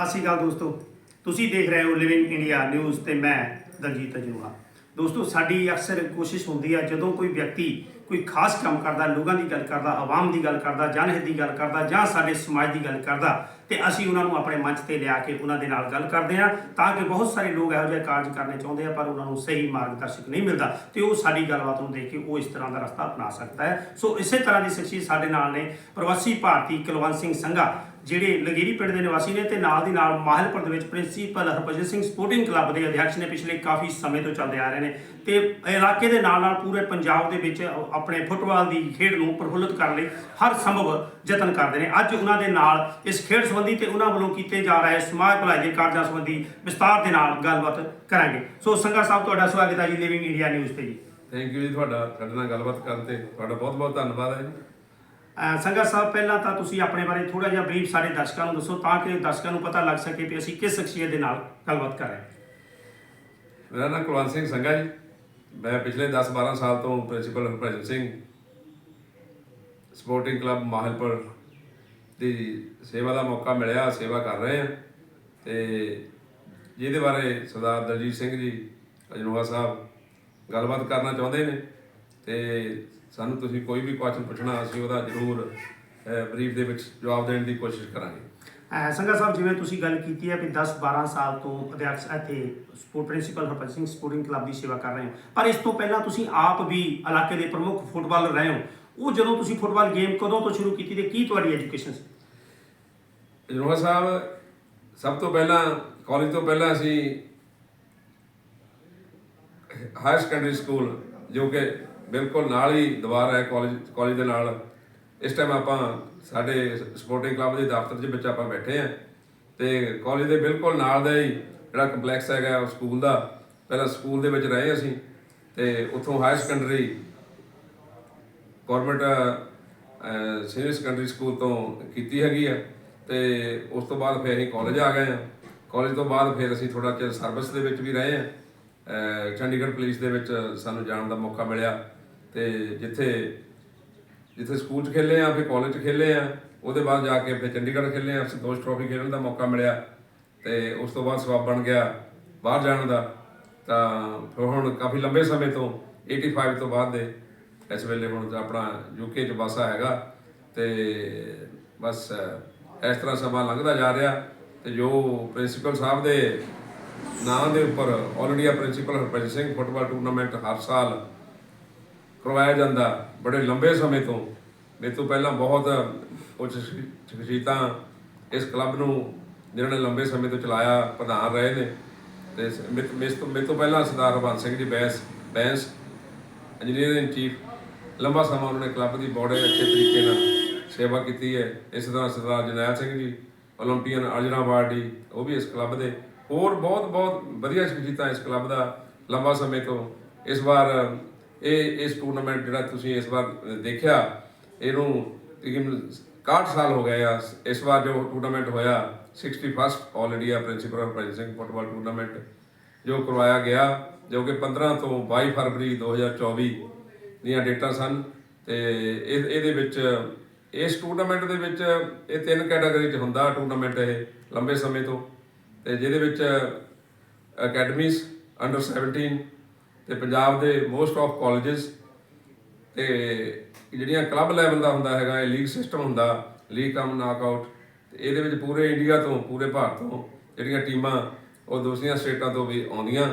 ਸਤਿ ਸ਼੍ਰੀ ਅਕਾਲ ਦੋਸਤੋ। ਤੁਸੀਂ ਦੇਖ ਰਹੇ ਹੋ ਲਿਵਿੰਗ ਇੰਡੀਆ ਨਿਊਜ਼ ਤੇ ਮੈਂ ਦਲਜੀਤ ਅਜਨੂਆ। ਦੋਸਤੋ, ਸਾਡੀ ਅਕਸਰ ਕੋਸ਼ਿਸ਼ ਹੁੰਦੀ ਹੈ ਜਦੋਂ ਕੋਈ ਵਿਅਕਤੀ ਕੋਈ ਖਾਸ ਕੰਮ ਕਰਦਾ, ਲੋਕਾਂ ਦੀ ਗੱਲ ਕਰਦਾ, ਆਵਾਮ ਦੀ ਗੱਲ ਕਰਦਾ, ਜਨਹਿਤ ਦੀ ਗੱਲ ਕਰਦਾ, ਜਾਂ ਸਾਡੇ ਸਮਾਜ ਦੀ ਗੱਲ ਕਰਦਾ, ਤੇ ਅਸੀਂ ਉਹਨਾਂ ਨੂੰ ਆਪਣੇ ਮੰਚ ਤੇ ਲਿਆ ਕੇ ਉਹਨਾਂ ਦੇ ਨਾਲ ਗੱਲ ਕਰਦੇ ਹਾਂ ਤਾਂ ਕਿ ਬਹੁਤ ਸਾਰੇ ਲੋਕ ਇਹੋ ਜਿਹੇ ਕਾਰਜ ਕਰਨੇ ਚਾਹੁੰਦੇ ਆ, ਪਰ ਉਹਨਾਂ ਨੂੰ ਸਹੀ ਮਾਰਗਦਰਸ਼ਕ ਨਹੀਂ ਮਿਲਦਾ, ਤੇ ਉਹ ਸਾਡੀ ਗੱਲਬਾਤ ਨੂੰ ਦੇਖ ਕੇ ਉਹ ਇਸ ਤਰ੍ਹਾਂ ਦਾ ਰਸਤਾ ਅਪਣਾ ਸਕਦਾ ਹੈ। ਸੋ ਇਸੇ ਤਰ੍ਹਾਂ ਦੀ ਸ਼ਖਸੀਅਤ ਸਾਡੇ ਨਾਲ ਨੇ ਪ੍ਰਵਾਸੀ ਭਾਰਤੀ ਕੁਲਵੰਤ ਸਿੰਘ ਸੰਘਾ। ਜਿਹੜੇ ਲਗੇਰੀ ਪਿੰਡ ਦੇ ਨਿਵਾਸੀ ਨੇ ਤੇ ਨਾਲ ਦੀ ਨਾਲ ਮਾਹਿਲਪੁਰ ਦੇ ਵਿੱਚ principal Harbhajan Singh sporting club ਦੇ ਅਧਿਕਸ਼ ਨੇ ਪਿਛਲੇ ਕਾਫੀ ਸਮੇਂ ਤੋਂ ਚੱਲਦੇ ਆ ਰਹੇ ਨੇ ਤੇ ਇਲਾਕੇ ਦੇ ਨਾਲ ਨਾਲ ਪੂਰੇ ਪੰਜਾਬ ਦੇ ਵਿੱਚ ਆਪਣੇ ਫੁੱਟਬਾਲ ਦੀ ਖੇਡ ਨੂੰ ਪ੍ਰਫੁੱਲਤ ਕਰਨ ਲਈ ਹਰ ਸੰਭਵ ਯਤਨ ਕਰਦੇ ਨੇ। ਅੱਜ ਉਹਨਾਂ ਦੇ ਨਾਲ ਇਸ ਖੇਡ ਸੰਬੰਧੀ ਤੇ ਉਹਨਾਂ ਵੱਲੋਂ ਕੀਤੇ ਜਾ ਰਹੇ ਸਮਾਜ ਭਲਾਈ ਦੇ ਕਾਰਜਾਂ ਸੰਬੰਧੀ ਵਿਸਤਾਰ ਦੇ ਨਾਲ ਗੱਲਬਾਤ ਕਰਾਂਗੇ। ਸੋ ਸੰਗਾ ਸਾਹਿਬ, ਤੁਹਾਡਾ ਸਵਾਗਤ ਹੈ ਜੀ ਲਿਵਿੰਗ ਇੰਡੀਆ ਨਿਊਜ਼ ਤੇ ਜੀ। ਥੈਂਕ ਯੂ ਜੀ ਤੁਹਾਡਾ ਸਾਡੇ ਨਾਲ ਗੱਲਬਾਤ ਕਰਨ ਤੇ। ਤੁਹਾਡਾ ਬਹੁਤ ਬਹੁਤ ਧੰਨਵਾਦ ਹੈ ਜੀ। ਅਹ ਸਾਹਿਬ, ਪਹਿਲਾਂ ਤਾਂ ਤੁਸੀਂ ਆਪਣੇ ਬਾਰੇ ਥੋੜਾ ਜਿਹਾ ਬਰੀਫ ਸਾਡੇ ਦਰਸ਼ਕਾਂ ਨੂੰ ਦੱਸੋ ਤਾਂ ਕਿ ਦਰਸ਼ਕਾਂ ਨੂੰ ਪਤਾ ਲੱਗ ਸਕੇ ਕਿ ਅਸੀਂ ਕਿਸ ਸ਼ਖਸੀਅਤ ਦੇ ਨਾਲ ਗੱਲਬਾਤ ਕਰ ਰਹੇ ਹਾਂ। ਮੇਰਾ ਨਾਮ ਕੁਲਵੰਤ ਸਿੰਘ ਸੰਘਾ ਜੀ। ਮੈਂ ਪਿਛਲੇ 10-12 ਸਾਲ ਤੋਂ principal Harbhajan Singh sporting club Mahalpur ਦੀ ਸੇਵਾ ਦਾ ਮੌਕਾ ਮਿਲਿਆ, ਸੇਵਾ ਕਰ ਰਹੇ ਹਾਂ। ਤੇ ਜਿਹਦੇ ਬਾਰੇ ਸਰਦਾਰ ਦਲਜੀਤ ਸਿੰਘ ਜੀ ਅਜਨੋਹਾ ਸਾਹਿਬ ਗੱਲਬਾਤ ਕਰਨਾ ਚਾਹੁੰਦੇ ਨੇ ਤੇ ਸਾਨੂੰ ਤੁਸੀਂ ਕੋਈ ਵੀ ਕੁਐਸਚਨ ਪੁੱਛਣਾ ਅਸੀਂ ਉਹਦਾ ਜ਼ਰੂਰ ਬਰੀਫ ਦੇ ਵਿੱਚ ਜਵਾਬ ਦੇਣ ਦੀ ਕੋਸ਼ਿਸ਼ ਕਰਾਂਗੇ। ਸੰਗਾ ਸਾਹਿਬ ਜਿਵੇਂ ਤੁਸੀਂ ਗੱਲ ਕੀਤੀ ਹੈ ਕਿ 10 12 ਸਾਲ ਤੋਂ ਅਧਿਆਪਕ ਇੱਥੇ sport principal Harpreet Singh sporting club ਦੀ ਸੇਵਾ ਕਰ ਰਹੇ ਹੋ ਪਰ ਇਸ ਤੋਂ ਪਹਿਲਾਂ ਤੁਸੀਂ ਆਪ ਵੀ ਇਲਾਕੇ ਦੇ ਪ੍ਰਮੁੱਖ ਫੁੱਟਬਾਲਰ ਰਹੇ ਹੋ। ਉਹ ਜਦੋਂ ਤੁਸੀਂ ਫੁੱਟਬਾਲ ਗੇਮ ਕਦੋਂ ਤੋਂ ਸ਼ੁਰੂ ਕੀਤੀ ਤੇ ਕੀ ਤੁਹਾਡੀ ਐਜੂਕੇਸ਼ਨ ਸੀ? ਜਨੋਹਾ ਸਾਹਿਬ ਸਭ ਤੋਂ ਪਹਿਲਾਂ ਕਾਲਜ ਤੋਂ ਪਹਿਲਾਂ ਅਸੀਂ ਹਾਇਰ ਸੈਕੰਡਰੀ ਸਕੂਲ ਜੋ ਕਿ ਬਿਲਕੁਲ ਨਾਲ ਹੀ ਦੀਵਾਰ ਹੈ ਕਾਲਜ ਕਾਲਜ ਦੇ ਨਾਲ। ਇਸ ਟਾਈਮ ਆਪਾਂ ਸਾਡੇ ਸਪੋਰਟਿੰਗ ਕਲੱਬ ਦੇ ਦਫ਼ਤਰ ਦੇ ਵਿੱਚ ਆਪਾਂ ਬੈਠੇ ਆ ਤੇ ਕਾਲਜ ਦੇ ਬਿਲਕੁਲ ਨਾਲ ਦਾ ਹੀ ਜਿਹੜਾ ਕੰਪਲੈਕਸ ਹੈਗਾ ਉਹ ਸਕੂਲ ਦਾ, ਪਹਿਲਾਂ ਸਕੂਲ ਦੇ ਵਿੱਚ ਰਹੇ ਅਸੀਂ ਤੇ ਉੱਥੋਂ higher secondary government senior secondary school ਤੋਂ ਕੀਤੀ ਹੈਗੀ ਆ ਤੇ ਉਸ ਤੋਂ ਬਾਅਦ ਫਿਰ ਅਸੀਂ ਕਾਲਜ ਆ ਗਏ ਆ ਕਾਲਜ ਤੋਂ ਬਾਅਦ ਫਿਰ ਅਸੀਂ ਥੋੜਾ ਚਿਰ ਸਰਵਿਸ ਦੇ ਵਿੱਚ ਵੀ ਰਹੇ ਆ ਚੰਡੀਗੜ੍ਹ ਪੁਲਿਸ ਦੇ ਵਿੱਚ ਸਾਨੂੰ ਜਾਣ ਦਾ ਮੌਕਾ ਮਿਲਿਆ। ਤੇ ਜਿੱਥੇ ਜਿੱਥੇ ਸਕੂਲ 'ਚ ਖੇਲੇ ਆ, ਫਿਰ ਕਾਲਜ 'ਚ ਖੇਲੇ ਆ, ਉਹਦੇ ਬਾਅਦ ਜਾ ਕੇ ਫਿਰ ਚੰਡੀਗੜ੍ਹ ਖੇਲੇ ਆ, ਸੰਤੋਸ਼ ਟਰੋਫੀ ਖੇਡਣ ਦਾ ਮੌਕਾ ਮਿਲਿਆ ਤੇ ਉਸ ਤੋਂ ਬਾਅਦ ਸਵਾਬ ਬਣ ਗਿਆ ਬਾਹਰ ਜਾਣ ਦਾ। ਤਾਂ ਫਿਰ ਹੁਣ ਕਾਫੀ ਲੰਬੇ ਸਮੇਂ ਤੋਂ 85 ਤੋਂ ਬਾਅਦ ਦੇ, ਇਸ ਵੇਲੇ ਹੁਣ ਆਪਣਾ ਯੂਕੇ 'ਚ ਵਾਸਾ ਹੈਗਾ ਤੇ ਬਸ, ਇਸ ਤਰ੍ਹਾਂ ਸਮਾਂ ਲੰਘਦਾ ਜਾ ਰਿਹਾ ਤੇ ਜੋ ਪ੍ਰਿੰਸੀਪਲ ਸਾਹਿਬ ਦੇ ਨਾਂ ਦੇ ਉੱਪਰ all India principal Harbhajan Singh football tournament ਹਰ ਸਾਲ ਕਰਵਾਇਆ ਜਾਂਦਾ ਬੜੇ ਲੰਬੇ ਸਮੇਂ ਤੋਂ। ਮੇਰੇ ਤੋਂ ਪਹਿਲਾਂ ਬਹੁਤ ਉੱਚ ਸ਼ਖਸੀਅਤਾਂ ਇਸ ਕਲੱਬ ਨੂੰ ਜਿਨ੍ਹਾਂ ਨੇ ਲੰਬੇ ਸਮੇਂ ਤੋਂ ਚਲਾਇਆ, ਪ੍ਰਧਾਨ ਰਹੇ ਨੇ। ਤੇ ਮੇਰੇ ਤੋਂ ਮੇਰੇ ਤੋਂ ਪਹਿਲਾਂ Sardar Harbans Singh ji Bains Bains, engineer in chief, ਲੰਬਾ ਸਮਾਂ ਉਹਨਾਂ ਨੇ ਕਲੱਬ ਦੀ ਬੜੇ ਅੱਛੇ ਤਰੀਕੇ ਨਾਲ ਸੇਵਾ ਕੀਤੀ ਹੈ। ਇਸ ਤਰ੍ਹਾਂ ਸਰਦਾਰ ਜਨੈਲ ਸਿੰਘ ਜੀ 올림픽ੀਅਨ ਅਰਜਨਾ ਬਾਰਡੀ ਉਹ ਵੀ ਇਸ ਕਲੱਬ ਦੇ। ਹੋਰ ਬਹੁਤ ਬਹੁਤ ਵਧੀਆ ਸ਼ਖਸੀਅਤਾਂ ਇਸ ਕਲੱਬ ਦਾ ਲੰਬਾ ਸਮੇਂ ਤੋਂ। ਇਸ ਵਾਰ ਇਹ, ਇਸ ਟੂਰਨਾਮੈਂਟ ਜਿਹੜਾ ਤੁਸੀਂ ਇਸ ਵਾਰ ਦੇਖਿਆ, ਇਹਨੂੰ ਤਕਰੀਬਨ 61 ਸਾਲ ਹੋ ਗਏ ਆ। ਇਸ ਵਾਰ ਜੋ ਟੂਰਨਾਮੈਂਟ ਹੋਇਆ 61st all India principal Harbhajan Singh football tournament ਜੋ ਕਰਵਾਇਆ ਗਿਆ, ਜੋ ਕਿ 15 ਤੋਂ 22 ਫਰਵਰੀ 2024 ਦੀਆਂ ਡੇਟਾਂ ਸਨ। ਤੇ ਇਹ, ਇਹਦੇ ਵਿੱਚ, ਇਸ ਟੂਰਨਾਮੈਂਟ ਦੇ ਵਿੱਚ ਇਹ ਤਿੰਨ ਕੈਟਾਗਰੀ 'ਚ ਹੁੰਦਾ ਟੂਰਨਾਮੈਂਟ ਇਹ, ਲੰਬੇ ਸਮੇਂ ਤੋਂ। ਤੇ ਜਿਹਦੇ ਵਿੱਚ ਅਕੈਡਮੀਜ਼ ਅੰਡਰ 17 ਤੇ ਪੰਜਾਬ ਦੇ ਮੋਸਟ ਆਫ ਕਾਲਜਸ ਤੇ ਜਿਹੜੀਆਂ ਕਲੱਬ ਲੈਵਲ ਦਾ ਹੁੰਦਾ ਹੈਗਾ, ਇਹ ਲੀਗ ਸਿਸਟਮ ਹੁੰਦਾ ਲੀਗ ਕਮ ਨਾਕਆਊਟ ਤੇ ਇਹਦੇ ਵਿੱਚ ਪੂਰੇ ਇੰਡੀਆ ਤੋਂ, ਪੂਰੇ ਭਾਰਤ ਤੋਂ ਜਿਹੜੀਆਂ ਟੀਮਾਂ ਉਹ ਦੂਸਰੀਆਂ ਸਟੇਟਾਂ ਤੋਂ ਵੀ ਆਉਂਦੀਆਂ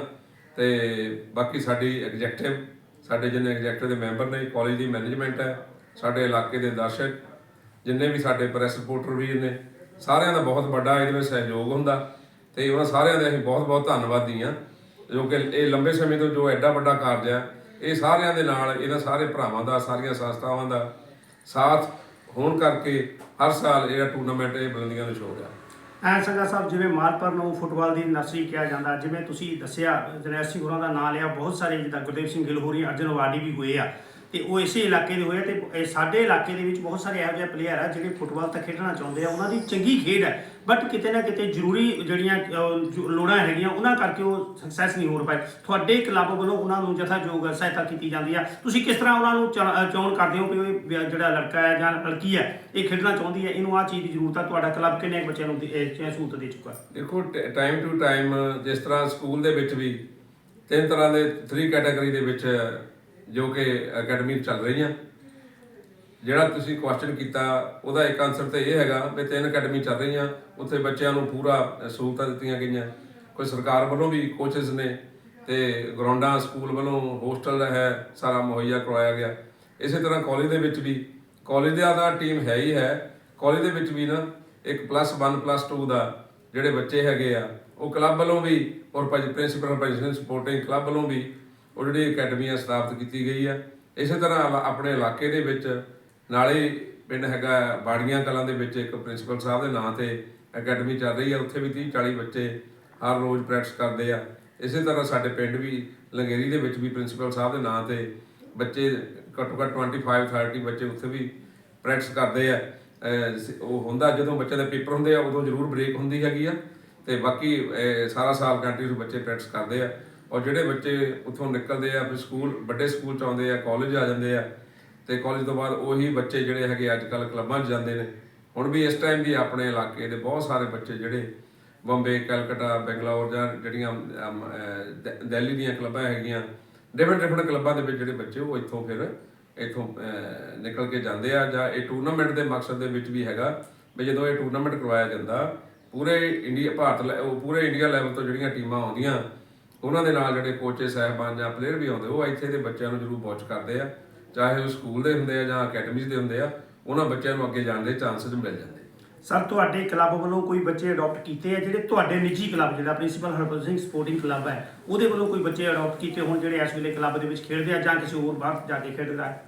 ਤੇ ਬਾਕੀ ਸਾਡੀ ਐਗਜ਼ੈਕਟਿਵ ਸਾਡੇ ਜਿੰਨੇ ਐਗਜ਼ੈਕਟਿਵ ਦੇ ਮੈਂਬਰ ਨੇ ਕਾਲਜ ਦੀ ਮੈਨੇਜਮੈਂਟ ਹੈ, ਸਾਡੇ ਇਲਾਕੇ ਦੇ ਦਰਸ਼ਕ, ਜਿੰਨੇ ਵੀ ਸਾਡੇ ਪ੍ਰੈਸ ਰਿਪੋਰਟਰ ਵੀਰ ਨੇ, ਸਾਰਿਆਂ ਦਾ ਬਹੁਤ ਵੱਡਾ ਇਹਦੇ ਵਿੱਚ ਸਹਿਯੋਗ ਹੁੰਦਾ ਤੇ ਉਹਨਾਂ ਸਾਰਿਆਂ ਦੇ ਅਸੀਂ ਬਹੁਤ ਬਹੁਤ ਧੰਨਵਾਦੀ ਹਾਂ। ਜੋ ਕਿ ਇਹ ਲੰਬੇ ਸਮੇਂ ਤੋਂ ਜੋ ਐਡਾ ਵੱਡਾ ਕਾਰਜ ਹੈ, ਇਹ ਸਾਰਿਆਂ ਦੇ ਨਾਲ, ਇਹਨਾਂ ਸਾਰੇ ਭਰਾਵਾਂ ਦਾ, ਸਾਰੀਆਂ ਸੰਸਥਾਵਾਂ ਦਾ ਸਾਥ ਹੋਣ ਕਰਕੇ ਹਰ ਸਾਲ ਇਹ ਟੂਰਨਾਮੈਂਟ ਇਹ ਬੁਲੰਦੀਆਂ ਨੂੰ ਛੋੜ ਰਿਹਾ। ਐਂ ਸੰਗਾ ਸਾਹਿਬ, ਜਿਵੇਂ ਮਾਲਪੁਰ ਨੂੰ ਫੁੱਟਬਾਲ ਦੀ ਨਰਸਰੀ ਕਿਹਾ ਜਾਂਦਾ, ਜਿਵੇਂ ਤੁਸੀਂ ਦੱਸਿਆ ਜਰਨੈਲ ਸਿੰਘ ਹੋਰਾਂ ਦਾ ਨਾਮ ਲਿਆ, ਬਹੁਤ ਸਾਰੇ ਜਿੱਦਾਂ ਗੁਰਦੇਵ ਸਿੰਘ ਗਿੱਲ ਹੋਰੀ, ਅਰਜਨ ਵਾਡੀ ਵੀ ਹੋਏ ਆ। ਤੇ ਉਹ ਇਸੇ ਇਲਾਕੇ ਦੇ ਹੋਏ ਆ ਤੇ ਇਹ ਸਾਡੇ ਇਲਾਕੇ ਦੇ ਵਿੱਚ ਬਹੁਤ ਸਾਰੇ ਇਹੋ ਜਿਹੇ ਪਲੇਅਰ ਆ ਜਿਹੜੇ ਫੁੱਟਬਾਲ ਤਾਂ ਖੇਡਣਾ ਚਾਹੁੰਦੇ ਆ, ਉਹਨਾਂ ਦੀ ਚੰਗੀ ਖੇਡ ਹੈ। ਬਟ ਕਿਤੇ ਨਾ ਕਿਤੇ ਜ਼ਰੂਰੀ ਜਿਹੜੀਆਂ ਲੋੜਾਂ ਹੈਗੀਆਂ, ਉਹਨਾਂ ਕਰਕੇ ਉਹ ਸਕਸੈਸ ਨਹੀਂ ਹੋ ਪਾਏ। ਤੁਹਾਡੇ ਕਲੱਬ ਵੱਲੋਂ ਉਹਨਾਂ ਨੂੰ ਯਥਾਯੋਗ ਸਹਾਇਤਾ ਕੀਤੀ ਜਾਂਦੀ ਆ। ਤੁਸੀਂ ਕਿਸ ਤਰ੍ਹਾਂ ਉਹਨਾਂ ਨੂੰ ਚੁਣ- ਚੋਣ ਕਰਦੇ ਹੋ ਕਿ ਉਹ ਜਿਹੜਾ ਲੜਕਾ ਹੈ ਜਾਂ ਲੜਕੀ ਹੈ, ਇਹ ਖੇਡਣਾ ਚਾਹੁੰਦੀ ਹੈ? ਇਹਨੂੰ ਆਹ ਚੀਜ਼ ਦੀ ਜ਼ਰੂਰਤ ਆ, ਤੁਹਾਡਾ ਕਲੱਬ ਕਿੰਨੇ ਬੱਚਿਆਂ ਨੂੰ ਦੇ- ਸਹੂਲਤ ਦੇ ਚੁੱਕਾ? ਹੈ ਦੇਖੋ ਟਾਈਮ ਟੂ ਟਾਈਮ ਜਿਸ ਤਰ੍ਹਾਂ ਸਕੂਲ ਦੇ ਵਿੱਚ ਵੀ ਤਿੰਨ ਤਰ੍ਹਾਂ ਦੇ 3 ਕੈਟਾਗਰੀ ਦੇ ਵਿੱਚ ਜੋ ਕਿ ਅਕੈਡਮੀ ਚੱਲ ਰਹੀਆਂ। ਜਿਹੜਾ ਤੁਸੀਂ ਕੁਐਸਚਨ ਕੀਤਾ, ਉਹਦਾ ਇੱਕ ਆਨਸਰ ਤੇ ਇਹ ਹੈਗਾ ਵੀ ਤਿੰਨ ਅਕੈਡਮੀ ਚੱਲ ਰਹੀਆਂ। ਉੱਥੇ ਬੱਚਿਆਂ ਨੂੰ ਪੂਰਾ ਸਹੂਲਤਾਂ ਦਿੱਤੀਆਂ ਗਈਆਂ। ਕੋਈ ਸਰਕਾਰ ਵੱਲੋਂ ਵੀ ਕੋਚਸ ਨੇ ਤੇ ਗਰਾਊਂਡਾਂ, ਸਕੂਲ ਵੱਲੋਂ ਹੋਸਟਲ ਹੈ, ਸਾਰਾ ਮੁਹੱਈਆ ਕਰਵਾਇਆ ਗਿਆ। ਇਸੇ ਤਰ੍ਹਾਂ ਕਾਲਜ ਦੇ ਵਿੱਚ ਵੀ ਕਾਲਜ ਦਾ ਦਾ ਟੀਮ ਹੈ ਹੀ ਹੈ। ਕਾਲਜ ਦੇ ਵਿੱਚ ਵੀ ਨਾ, ਇੱਕ ਪਲੱਸ 1 ਪਲੱਸ 2 ਦਾ ਜਿਹੜੇ ਬੱਚੇ ਹੈਗੇ ਆ, ਉਹ ਕਲੱਬ ਵੱਲੋਂ ਵੀ ਔਰ ਪ੍ਰਿੰਸੀਪਲ ਪ੍ਰੈਜ਼ੀਡੈਂਟ ਸਪੋਰਟਿੰਗ ਕਲੱਬ ਵੱਲੋਂ ਵੀ ਉਹ ਜਿਹੜੀ ਅਕੈਡਮੀ ਆ ਸਥਾਪਿਤ ਕੀਤੀ ਗਈ ਆ। ਇਸੇ ਤਰ੍ਹਾਂ ਆਪਣੇ ਇਲਾਕੇ ਦੇ ਵਿੱਚ ਨਾਲੇ ਪਿੰਡ ਹੈਗਾ ਬਾੜੀਆਂ ਕਲਾਂ ਦੇ ਵਿੱਚ ਇੱਕ ਪ੍ਰਿੰਸੀਪਲ ਸਾਹਿਬ ਦੇ ਨਾਂ ਤੇ ਅਕੈਡਮੀ ਚੱਲ ਰਹੀ ਆ। ਉੱਥੇ ਵੀ 30 40 ਬੱਚੇ ਹਰ ਰੋਜ਼ ਪ੍ਰੈਕਟਿਸ ਕਰਦੇ ਆ। ਇਸੇ ਤਰ੍ਹਾਂ ਸਾਡੇ ਪਿੰਡ ਵੀ ਲੰਗੇਰੀ ਦੇ ਵਿੱਚ ਵੀ ਪ੍ਰਿੰਸੀਪਲ ਸਾਹਿਬ ਦੇ ਨਾਂ ਤੇ ਬੱਚੇ ਘੱਟੋ ਘੱਟ 25 30 ਬੱਚੇ ਉੱਥੇ ਵੀ ਪ੍ਰੈਕਟਿਸ ਕਰਦੇ ਆ। ਉਹ ਹੁੰਦਾ ਜਦੋਂ ਬੱਚਿਆਂ ਦੇ ਪੇਪਰ ਹੁੰਦੇ ਆ, ਉਦੋਂ ਜ਼ਰੂਰ ਬ੍ਰੇਕ ਹੁੰਦੀ ਹੈਗੀ ਆ। ਤੇ ਬਾਕੀ ਸਾਰਾ ਸਾਲ ਕੰਟੀਨਿਊ ਬੱਚੇ ਪ੍ਰੈਕਟਿਸ ਕਰਦੇ ਆ। ਔਰ ਜਿਹੜੇ ਬੱਚੇ ਉੱਥੋਂ ਨਿਕਲਦੇ ਆ ਫਿਰ ਸਕੂਲ ਵੱਡੇ ਸਕੂਲ ਚ ਆਉਂਦੇ ਆ ਕਾਲਜ ਆ ਜਾਂਦੇ ਆ ਤੇ ਕਾਲਜ ਤੋਂ ਬਾਅਦ ਉਹੀ ਬੱਚੇ ਜਿਹੜੇ ਹੈਗੇ ਅੱਜ ਕੱਲ ਕਲੱਬਾਂ 'ਚ ਜਾਂਦੇ ਨੇ। ਹੁਣ ਵੀ ਇਸ ਟਾਈਮ ਵੀ ਆਪਣੇ ਇਲਾਕੇ ਦੇ ਬਹੁਤ ਸਾਰੇ ਬੱਚੇ ਜਿਹੜੇ ਬੰਬੇ ਕਲਕੱਤਾ ਬੈਂਗਲੌਰ ਜਾਂ ਜਿਹੜੀਆਂ ਅਮ, ਦਿੱਲੀ ਦੀਆਂ ਕਲੱਬਾਂ ਹੈਗੀਆਂ ਡਿਫਰੈਂਟ ਡਿਫਰੈਂਟ ਕਲੱਬਾਂ ਦੇ ਵਿੱਚ ਜਿਹੜੇ ਬੱਚੇ ਉਹ ਇੱਥੋਂ ਫਿਰ ਇੱਥੋਂ ਨਿਕਲ ਕੇ ਜਾਂਦੇ ਆ ਜਾਂ ਇਹ ਟੂਰਨਾਮੈਂਟ ਦੇ ਮਕਸਦ ਦੇ ਵਿੱਚ ਵੀ ਹੈਗਾ ਵੀ ਜਦੋਂ ਇਹ ਟੂਰਨਾਮੈਂਟ ਕਰਵਾਇਆ ਜਾਂਦਾ ਪੂਰੇ ਇੰਡੀਆ ਭਾਰਤ ਲੈ- ਉਹ ਪੂਰੇ ਇੰਡੀਆ ਲੈਵਲ ਤੋਂ ਜਿਹੜੀਆਂ ਟੀਮਾਂ ਆਉਂਦੀਆਂ ਉਹਨਾਂ ਦੇ ਨਾਲ ਜਿਹੜੇ ਕੋਚੇ ਸਾਹਿਬਾਨ ਜਾਂ ਪਲੇਅਰ ਵੀ ਆਉਂਦੇ ਉਹ ਇੱਥੇ ਦੇ ਬੱਚਿਆਂ ਨੂੰ ਜ਼ਰੂਰ ਵਾਚ ਕਰਦੇ ਆ। ਚਾਹੇ ਉਹ ਸਕੂਲ ਦੇ ਹੁੰਦੇ ਆ ਜਾਂ ਅਕੈਡਮੀਜ਼ ਦੇ ਹੁੰਦੇ ਆ ਉਹਨਾਂ ਬੱਚਿਆਂ ਨੂੰ ਅੱਗੇ ਜਾਣ ਦੇ ਚਾਂਸਸ ਮਿਲ ਜਾਂਦੇ ਸਰ ਤੁਹਾਡੇ ਕਲੱਬ ਵੱਲੋਂ ਕੋਈ ਬੱਚੇ ਅਡਾਪਟ ਕੀਤੇ ਆ? ਜਿਹੜੇ ਤੁਹਾਡੇ ਨਿੱਜੀ ਕਲੱਬ ਜਿਹੜਾ principal Harbans Singh sporting club ਹੈ ਉਹਦੇ ਵੱਲੋਂ ਕੋਈ ਬੱਚੇ ਅਡਾਪਟ ਕੀਤੇ ਹੋਣ ਜਿਹੜੇ ਇਸ ਵੇਲੇ ਕਲੱਬ ਦੇ ਵਿੱਚ ਖੇਡਦੇ ਆ ਜਾਂ ਕਿਸੇ ਹੋਰ ਬਾਹਰ ਜਾ ਕੇ ਖੇਡਦਾ ਹੈ?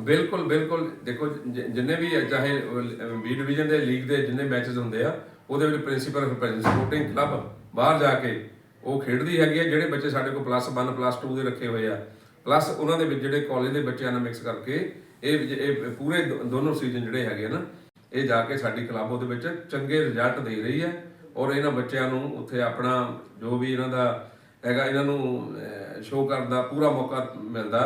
ਬਿਲਕੁਲ ਬਿਲਕੁਲ। ਦੇਖੋ ਜਿੰਨੇ ਵੀ ਚਾਹੇ ਬੀ ਡਿਵੀਜ਼ਨ ਦੇ ਲੀਗ ਦੇ ਜਿੰਨੇ ਮੈਚਸ ਹੁੰਦੇ ਆ ਉਹਦੇ ਵਿੱਚ ਪ੍ਰਿੰਸੀਪਲ ਰਿਪਰੈਜ਼ੈਂਟ ਸਪੋਰਟਿੰਗ ਕਲੱਬ ਬਾਹਰ ਜਾ ਕੇ ਉਹ ਖੇਡਦੀ ਹੈਗੀ ਹੈ ਜਿਹੜੇ ਬੱਚੇ ਸਾਡੇ ਕੋਲ ਪਲੱਸ 1 ਪਲੱਸ 2 ਦੇ ਰੱਖੇ ਹੋਏ ਆ। ਪਲੱਸ ਉਹਨਾਂ ਦੇ ਵਿੱਚ ਜਿਹੜੇ ਕਾਲਜ ਦੇ ਬੱਚਿਆਂ ਨਾਲ ਮਿਕਸ ਕਰਕੇ ਇਹ ਇਹ ਪੂਰੇ ਦੋ- ਦੋਨੋਂ ਸੀਜ਼ਨ ਜਿਹੜੇ ਹੈਗੇ ਆ ਨਾ, ਇਹ ਜਾ ਕੇ ਸਾਡੀ ਕਲੱਬ ਉਹਦੇ ਵਿੱਚ ਚੰਗੇ ਰਿਜ਼ਲਟ ਦੇ ਰਹੀ ਹੈ ਔਰ ਇਹਨਾਂ ਬੱਚਿਆਂ ਨੂੰ ਉੱਥੇ ਆਪਣਾ ਜੋ ਵੀ ਇਹਨਾਂ ਦਾ ਹੈਗਾ, ਇਹਨਾਂ ਨੂੰ ਸ਼ੋਅ ਕਰਨ ਦਾ ਪੂਰਾ ਮੌਕਾ ਮਿਲਦਾ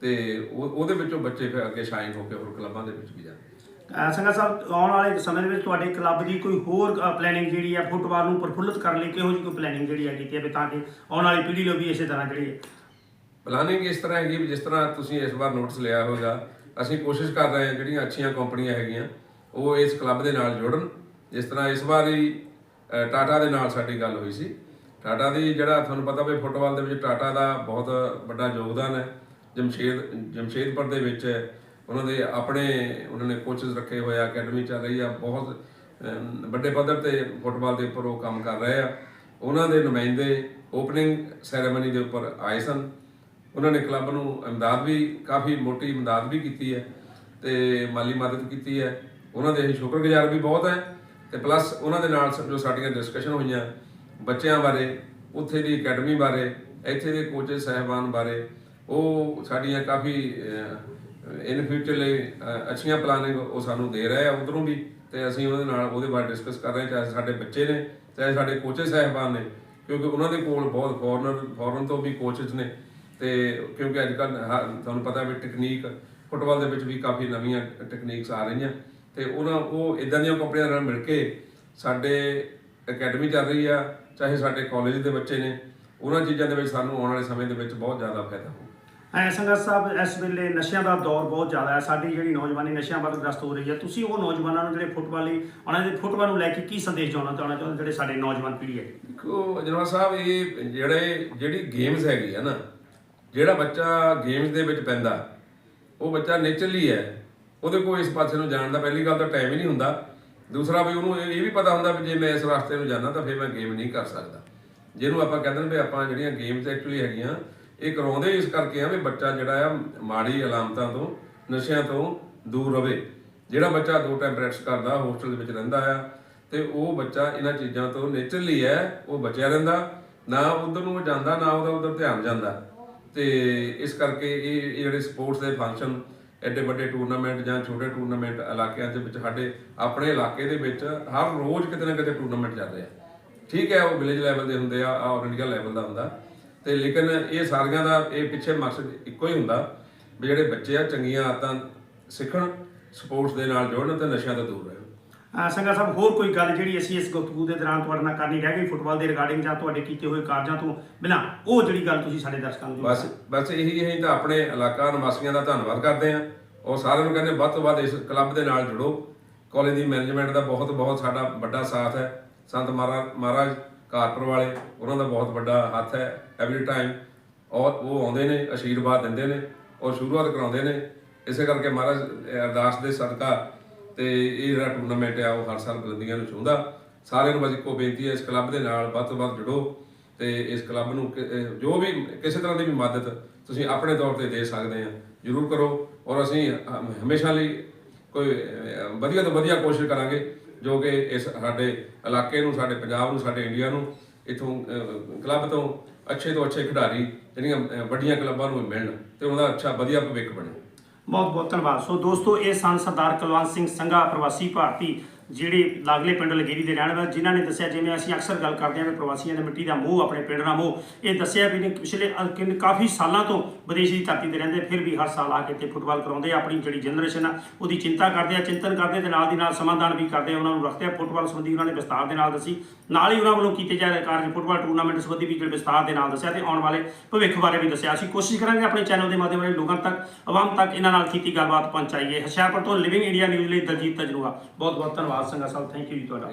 ਤੇ ਉਹਦੇ ਵਿੱਚੋਂ ਬੱਚੇ ਫਿਰ ਅੱਗੇ ਸ਼ਾਈਨ ਹੋ ਕੇ ਹੋਰ ਕਲੱਬਾਂ ਦੇ ਵਿੱਚ ਵੀ ਜਾਂਦੇ ਅਹ ਸਾਹਿਬ, ਆਉਣ ਵਾਲੇ ਸਮੇਂ ਦੇ ਵਿੱਚ ਤੁਹਾਡੇ ਕਲੱਬ ਦੀ ਕੋਈ ਹੋਰ ਪਲੈਨਿੰਗ ਜਿਹੜੀ ਹੈ ਫੁੱਟਬਾਲ ਨੂੰ ਪ੍ਰਫੁੱਲਤ ਕਰਨ ਲਈ ਕਿਹੋ ਜਿਹੀ ਕੋਈ ਪਲੈਨਿੰਗ ਜਿਹੜੀ ਹੈ ਕੀਤੀ ਹੈ ਵੀ ਤਾਂ ਕਿ ਆਉਣ ਵਾਲੀ ਪੀੜ੍ਹੀ ਨੂੰ ਵੀ ਇਸੇ ਤਰ੍ਹਾਂ ਜਿਹੜੀ ਹੈ ਪਲਾਨਿੰਗ ਇਸ ਤਰ੍ਹਾਂ ਹੈਗੀ ਵੀ ਜਿਸ ਤਰ੍ਹਾਂ ਤੁਸੀਂ ਇਸ ਵਾਰ ਨੋਟਿਸ ਲਿਆ ਹੋਵੇਗਾ ਅਸੀਂ ਕੋਸ਼ਿਸ਼ ਕਰ ਰਹੇ ਹਾਂ ਜਿਹੜੀਆਂ ਅੱਛੀਆਂ ਕੰਪਨੀਆਂ ਹੈਗੀਆਂ, ਉਹ ਇਸ ਕਲੱਬ ਦੇ ਨਾਲ ਜੁੜਨ। ਜਿਸ ਤਰ੍ਹਾਂ ਇਸ ਵਾਰ ਹੀ ਟਾਟਾ ਦੇ ਨਾਲ ਸਾਡੀ ਗੱਲ ਹੋਈ ਸੀ। ਟਾਟਾ ਦੀ ਜਿਹੜਾ ਤੁਹਾਨੂੰ ਪਤਾ ਵੀ ਫੁੱਟਬਾਲ ਦੇ ਵਿੱਚ ਟਾਟਾ ਦਾ ਬਹੁਤ ਵੱਡਾ ਯੋਗਦਾਨ ਹੈ। ਜਮਸ਼ੇਦ, ਜਮਸ਼ੇਦਪੁਰ ਦੇ ਵਿੱਚ ਉਹਨਾਂ ਦੇ ਆਪਣੇ ਉਹਨਾਂ ਨੇ ਕੋਚਸ ਰੱਖੇ ਹੋਏ ਆ ਅਕੈਡਮੀ ਚੱਲ ਰਹੀ ਆ, ਬਹੁਤ ਵੱਡੇ ਪੱਧਰ ਤੇ ਫੁੱਟਬਾਲ ਦੇ ਉੱਪਰ ਉਹ ਕੰਮ ਕਰ ਰਹੇ ਆ। ਉਹਨਾਂ ਦੇ ਨੁਮਾਇੰਦੇ ਓਪਨਿੰਗ ਸੈਰੇਮਨੀ ਦੇ ਉੱਪਰ ਆਏ ਸਨ। ਉਹਨਾਂ ਨੇ ਕਲੱਬ ਨੂੰ ਇਮਦਾਦ ਵੀ, ਕਾਫੀ ਮੋਟੀ ਇਮਦਾਦ ਵੀ ਕੀਤੀ ਹੈ ਤੇ ਮਾਲੀ ਮਦਦ ਕੀਤੀ ਹੈ। ਉਹਨਾਂ ਦੇ ਅਸੀਂ ਸ਼ੁਕਰਗੁਜ਼ਾਰ ਵੀ ਬਹੁਤ ਹੈ ਤੇ ਪਲੱਸ ਉਹਨਾਂ ਦੇ ਨਾਲ ਜੋ ਸਾਡੀਆਂ ਡਿਸਕਸ਼ਨ ਹੋਈਆਂ ਬੱਚਿਆਂ ਬਾਰੇ, ਉੱਥੇ ਦੀ ਅਕੈਡਮੀ ਬਾਰੇ, ਇੱਥੇ ਦੇ ਕੋਚੇ ਸਹਿਬਾਨ ਬਾਰੇ, ਉਹ ਸਾਡੀਆਂ ਕਾਫੀ ਇਨ ਫਿਊਚਰ ਲਈ ਅੱਛੀਆਂ ਪਲਾਨਿੰਗ ਉਹ ਸਾਨੂੰ ਦੇ ਰਹੇ ਆ ਉਧਰੋਂ ਵੀ, ਤੇ ਅਸੀਂ ਉਹਦੇ ਨਾਲ ਉਹਦੇ ਬਾਰੇ ਡਿਸਕਸ ਕਰ ਰਹੇ ਹਾਂ, ਚਾਹੇ ਸਾਡੇ ਬੱਚੇ ਨੇ, ਚਾਹੇ ਸਾਡੇ ਕੋਚੇ ਸਹਿਬਾਨ ਨੇ, ਕਿਉਂਕਿ ਉਹਨਾਂ ਦੇ ਕੋਲ ਬਹੁਤ ਫੋਰਨਰ ਫੋਰਨ ਤੋਂ ਵੀ ਕੋਚਸ ਨੇ, ਤੇ ਕਿਉਂਕਿ ਅੱਜ ਕੱਲ ਤੁਹਾਨੂੰ ਪਤਾ ਵੀ ਟੈਕਨੀਕ ਫੁੱਟਬਾਲ ਦੇ ਵਿੱਚ ਵੀ ਕਾਫੀ ਨਵੀਆਂ ਟੈਕਨੀਕਸ ਆ ਰਹੀਆਂ, ਤੇ ਉਹਨਾਂ, ਉਹ ਇਦਾਂ ਦੀਆਂ ਕੰਪਨੀਆਂ ਨਾਲ ਮਿਲ ਕੇ ਸਾਡੇ ਅਕੈਡਮੀ ਚੱਲ ਰਹੀ ਆ, ਚਾਹੇ ਸਾਡੇ ਕਾਲਜ ਦੇ ਬੱਚੇ ਨੇ, ਉਹਨਾਂ ਚੀਜ਼ਾਂ ਦੇ ਵਿੱਚ ਸਾਨੂੰ ਆਉਣ ਵਾਲੇ ਸਮੇਂ ਦੇ ਵਿੱਚ ਬਹੁਤ ਜ਼ਿਆਦਾ ਫਾਇਦਾ ਹੋਊ। ਐ ਸੰਗਤ ਸਾਹਿਬ, ਇਸ ਵੇਲੇ ਨਸ਼ਿਆਂ ਦਾ ਦੌਰ ਬਹੁਤ ਜ਼ਿਆਦਾ ਹੈ। ਸਾਡੀ ਜਿਹੜੀ ਨੌਜਵਾਨੀ ਨਸ਼ਿਆਂ ਵੱਲ ਗ੍ਰਸਤ ਹੋ ਰਹੀ ਹੈ, ਤੁਸੀਂ ਉਹ ਨੌਜਵਾਨਾਂ ਨੂੰ ਜਿਹੜੇ ਫੁੱਟਬਾਲ ਲਈ ਉਹਨਾਂ ਦੇ ਫੁੱਟਬਾਲ ਨੂੰ ਲੈ ਕੇ ਕੀ ਸੰਦੇਸ਼ ਦੇਣਾ ਚਾਹੁੰਦੇ ਹੋ, ਜਿਹੜੇ ਸਾਡੇ ਨੌਜਵਾਨ ਪੀੜ੍ਹੀ ਹੈ? ਦੇਖੋ ਜਨਰਲ ਸਾਹਿਬ, ਇਹ ਜਿਹੜੇ, ਜਿਹੜੀ ਗੇਮਸ ਹੈਗੀ ਆ ਨਾ, ਜਿਹੜਾ ਬੱਚਾ ਗੇਮਸ ਦੇ ਵਿੱਚ ਪੈਂਦਾ, ਉਹ ਬੱਚਾ ਨੇਚਰਲੀ ਹੈ। ਉਹਦੇ ਕੋਲ ਇਸ ਪਾਸੇ ਨੂੰ ਜਾਣ ਦਾ ਪਹਿਲੀ ਗੱਲ ਤਾਂ ਟਾਈਮ ਹੀ ਨਹੀਂ ਹੁੰਦਾ। ਦੂਸਰਾ ਵੀ ਉਹਨੂੰ ਇਹ ਇਹ ਵੀ ਪਤਾ ਹੁੰਦਾ ਵੀ ਜੇ ਮੈਂ ਇਸ ਰਸਤੇ ਨੂੰ ਜਾਣਾ ਤਾਂ ਫਿਰ ਮੈਂ ਗੇਮ ਨਹੀਂ ਕਰ ਸਕਦਾ। ਜਿਹਨੂੰ ਆਪਾਂ ਕਹਿੰਦੇ ਨੇ ਵੀ ਆਪਾਂ ਜਿਹੜੀਆਂ ਗੇਮਸ ਐਕਚੁਅਲੀ ਹੈਗੀਆਂ ਇਹ ਕਰਾਉਂਦੇ ਇਸ ਕਰਕੇ ਆ ਵੀ ਬੱਚਾ ਜਿਹੜਾ ਆ ਮਾੜੀ ਅਲਾਮਤਾਂ ਤੋਂ, ਨਸ਼ਿਆਂ ਤੋਂ ਦੂਰ ਰਹੇ ਜਿਹੜਾ ਬੱਚਾ ਦੋ ਟਾਈਮ ਪ੍ਰੈਕਟਿਸ ਕਰਦਾ, ਹੋਸਟਲ ਦੇ ਵਿੱਚ ਰਹਿੰਦਾ ਆ, ਤੇ ਉਹ ਬੱਚਾ ਇਹਨਾਂ ਚੀਜ਼ਾਂ ਤੋਂ ਨੇਚਰਲੀ ਹੈ, ਉਹ ਬਚਿਆ ਰਹਿੰਦਾ। ਨਾ ਉਧਰ ਨੂੰ ਜਾਂਦਾ, ਨਾ ਉਹਦਾ ਉਧਰ ਧਿਆਨ ਜਾਂਦਾ। ਤੇ ਇਸ ਕਰਕੇ ਇਹ ਜਿਹੜੇ ਸਪੋਰਟਸ ਦੇ ਫੰਕਸ਼ਨ, ਐਡੇ ਵੱਡੇ ਟੂਰਨਾਮੈਂਟ ਜਾਂ ਛੋਟੇ ਟੂਰਨਾਮੈਂਟ ਇਲਾਕਿਆਂ ਦੇ ਵਿੱਚ ਸਾਡੇ, ਆਪਣੇ ਇਲਾਕੇ ਦੇ ਵਿੱਚ ਹਰ ਰੋਜ਼ ਕਿਤੇ ਨਾ ਕਿਤੇ ਟੂਰਨਾਮੈਂਟ ਚੱਲ ਰਿਹਾ। ਠੀਕ ਹੈ, ਉਹ ਵਿਲੇਜ ਲੈਵਲ ਦੇ ਹੁੰਦੇ ਆ ਆਲ ਇੰਡੀਆ ਲੈਵਲ ਦਾ ਹੁੰਦਾ। ਤੇ ਲੇਕਿਨ ਇਹ ਸਾਰੀਆਂ ਦਾ ਇਹ ਪਿੱਛੇ ਮਕਸਦ ਇੱਕੋ ਹੀ ਹੁੰਦਾ ਵੀ ਜਿਹੜੇ ਬੱਚੇ ਆ ਚੰਗੀਆਂ ਆਦਤਾਂ ਸਿੱਖਣ ਸਪੋਰਟਸ ਦੇ ਨਾਲ ਜੁੜਨ ਤੇ ਨਸ਼ਿਆਂ ਤੋਂ ਦੂਰ ਰਹਿਣ। ਸੰਗਾ ਸਾਹਿਬ ਹੋਰ ਕੋਈ ਗੱਲ ਜਿਹੜੀ ਅਸੀਂ ਇਸ ਗੁਫ਼ਤਗੂ ਦੇ ਦੌਰਾਨ ਤੁਹਾਡੇ ਨਾਲ ਕਰਨੀ ਰਹਿ ਗਈ ਫੁੱਟਬਾਲ ਦੇ ਰਿਗਾਰਡਿੰਗ ਜਾਂ ਤੁਹਾਡੇ ਕੀਤੇ ਹੋਏ ਕਾਰਜਾਂ ਤੋਂ ਬਿਨਾਂ ਉਹ ਜਿਹੜੀ ਗੱਲ ਤੁਸੀਂ ਸਾਡੇ ਦਰਸ਼ਕਾਂ ਨੂੰ ਬਸ ਬਸ ਇਹੀ ਅਸੀਂ ਤਾਂ ਆਪਣੇ ਇਲਾਕਾ ਨਿਵਾਸੀਆਂ ਦਾ ਧੰਨਵਾਦ ਕਰਦੇ ਹਾਂ। ਉਹ ਸਾਰਿਆਂ ਨੂੰ ਕਹਿੰਦੇ ਵੱਧ ਤੋਂ ਵੱਧ ਇਸ ਕਲੱਬ ਦੇ ਨਾਲ ਜੁੜੋ। ਕਾਲਜ ਦੀ ਮੈਨੇਜਮੈਂਟ ਦਾ ਬਹੁਤ ਬਹੁਤ ਸਾਡਾ ਵੱਡਾ ਸਾਥ ਹੈ। ਸੰਤ ਮਹਾਰਾਜ ਕਾਰਪੁਰ ਵਾਲੇ, ਉਹਨਾਂ ਦਾ ਬਹੁਤ ਵੱਡਾ ਹੱਥ ਹੈ ਐਵਰੀ ਟਾਈਮ ਔਰ ਉਹ ਆਉਂਦੇ ਨੇ ਆਸ਼ੀਰਵਾਦ ਦਿੰਦੇ ਨੇ ਔਰ ਸ਼ੁਰੂਆਤ ਕਰਾਉਂਦੇ ਨੇ। ਇਸੇ ਕਰਕੇ ਮਹਾਰਾਜ ਅਰਦਾਸ ਦੇ ਸਦਕਾ ਤੇ ਇਹ ਜਿਹੜਾ ਟੂਰਨਾਮੈਂਟ ਆ, ਉਹ ਹਰ ਸਾਲ ਬੁਲੰਦੀਆਂ ਨੂੰ ਛੂੰਹਦਾ। ਸਾਰਿਆਂ ਨੂੰ ਬਸ ਇੱਕੋ ਬੇਨਤੀ ਹੈ, ਇਸ ਕਲੱਬ ਦੇ ਨਾਲ ਵੱਧ ਤੋਂ ਵੱਧ ਜੁੜੋ ਤੇ ਇਸ ਕਲੱਬ ਨੂੰ ਕਿ- ਜੋ ਵੀ, ਕਿਸੇ ਤਰ੍ਹਾਂ ਦੀ ਵੀ ਮਦਦ ਤੁਸੀਂ ਆਪਣੇ ਤੌਰ ਤੇ ਦੇ ਸਕਦੇ ਆ, ਜਰੂਰ ਕਰੋ। ਔਰ ਅਸੀਂ ਹਮੇਸ਼ਾ ਲਈ ਕੋਈ ਵਧੀਆ ਤੋਂ ਵਧੀਆ ਕੋਸ਼ਿਸ਼ ਕਰਾਂਗੇ। ਜੋ ਕਿ ਇਸ ਸਾਡੇ ਇਲਾਕੇ ਨੂੰ, ਸਾਡੇ ਪੰਜਾਬ ਨੂੰ, ਸਾਡੇ ਇੰਡੀਆ ਨੂੰ ਇਥੋਂ ਕਲੱਬ ਤੋਂ ਅੱਛੇ ਤੋਂ ਅੱਛੇ ਖਿਡਾਰੀ ਜਿਹੜੀਆਂ ਵੱਡੀਆਂ ਕਲੱਬਾਂ ਨੂੰ ਮਿਲਣ ਤੇ ਉਹਦਾ ਅੱਛਾ ਵਧੀਆ ਭਵਿੱਖ ਬਣੇ। ਬਹੁਤ ਬਹੁਤ ਧੰਨਵਾਦ। ਸੋ ਦੋਸਤੋ, ਇਹ ਸਨ ਸਰਦਾਰ ਕੁਲਵੰਤ ਸਿੰਘ ਸੰਘਾ, ਪ੍ਰਵਾਸੀ ਭਾਰਤੀ ਜਿਹੜੇ ਲਾਗਲੇ ਪਿੰਡ ਲਗੇਰੀ ਦੇ ਰਹਿਣ ਵਾਲੇ, ਜਿਨ੍ਹਾਂ ਨੇ ਦੱਸਿਆ, ਜਿਵੇਂ ਅਸੀਂ ਅਕਸਰ ਗੱਲ ਕਰਦੇ ਹਾਂ ਵੀ ਪ੍ਰਵਾਸੀਆਂ ਦੇ ਮਿੱਟੀ ਦਾ ਮੋਹ, ਆਪਣੇ ਪਿੰਡ ਦਾ ਮੋਹ, ਇਹ ਦੱਸਿਆ ਵੀ ਨੇ ਪਿਛਲੇ ਅ- ਕਾਫੀ ਸਾਲਾਂ ਤੋਂ ਵਿਦੇਸ਼ ਦੀ ਧਰਤੀ ਤੇ ਰਹਿੰਦੇ, ਫਿਰ ਵੀ ਹਰ ਸਾਲ ਆ ਕੇ ਇੱਥੇ ਫੁੱਟਬਾਲ ਕਰਾਉਂਦੇ ਆ, ਆਪਣੀ ਜਿਹੜੀ ਜਨਰੇਸ਼ਨ ਆ, ਉਹਦੀ ਚਿੰਤਾ ਕਰਦੇ ਆ, ਚਿੰਤਨ ਕਰਦੇ ਤੇ ਨਾਲ ਦੀ ਨਾਲ ਸਮਾਧਾਨ ਵੀ ਕਰਦੇ ਆ, ਉਹਨਾਂ ਨੂੰ ਰੱਖਦੇ ਆ, ਫੁੱਟਬਾਲ ਸੰਬੰਧੀ ਉਹਨਾਂ ਨੇ ਵਿਸਤਾਰ ਦੇ ਨਾਲ ਦੱਸੀ। ਨਾਲ ਹੀ ਉਹਨਾਂ ਵੱਲੋਂ ਕੀਤੇ ਜਾ ਰਹੇ ਕਾਰਜ, ਫੁੱਟਬਾਲ ਟੂਰਨਾਮੈਂਟ ਸੰਬੰਧੀ ਵੀ ਜਿਹੜੇ ਵਿਸਤਾਰ ਦੇ ਨਾਲ ਦੱਸਿਆ ਤੇ ਆਉਣ ਵਾਲੇ ਭਵਿੱਖ ਬਾਰੇ ਵੀ ਦੱਸਿਆ। ਅਸੀਂ ਕੋਸ਼ਿਸ਼ ਕਰਾਂਗੇ ਆਪਣੇ ਚੈਨਲ ਦੇ ਮਾਧਿਅਮ ਰਾਹੀਂ ਲੋਕਾਂ ਤੱਕ, ਆਵਾਮ ਤੱਕ ਇਹਨਾਂ ਨਾਲ ਕੀਤੀ ਗੱਲਬਾਤ ਪਹੁੰਚਾਈਏ। ਹੁਸ਼ਿਆਰਪੁਰ ਤੋਂ ਲਿਵਿੰਗ ਇੰਡੀਆ ਨਿਊਜ਼ ਲਈ ਦਲਜੀਤ ਤਜਰੂਆ। ਬਹੁਤ ਬਹੁਤ ਧੰਨਵਾਦ। ਸੰਗਾ ਸਾਹਿਬ ਥੈਂਕ ਯੂ ਜੀ ਤੁਹਾਡਾ